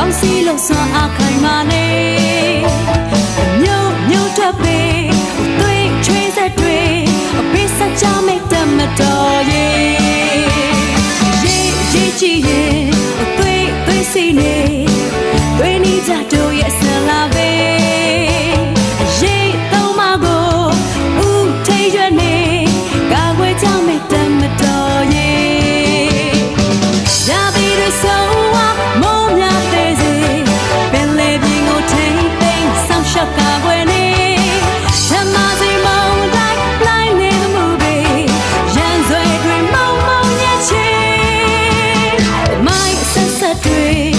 ပေါင်းစည်းလို့စွမ်းအားခိုင်မာနေမြို့မြို့တက်ပေသွေးချွေးဆက်တွေအပိစကြမဲ့တမတော်ရေရေရေချီရင်သွေးသွေးစီနေ ဆွဲ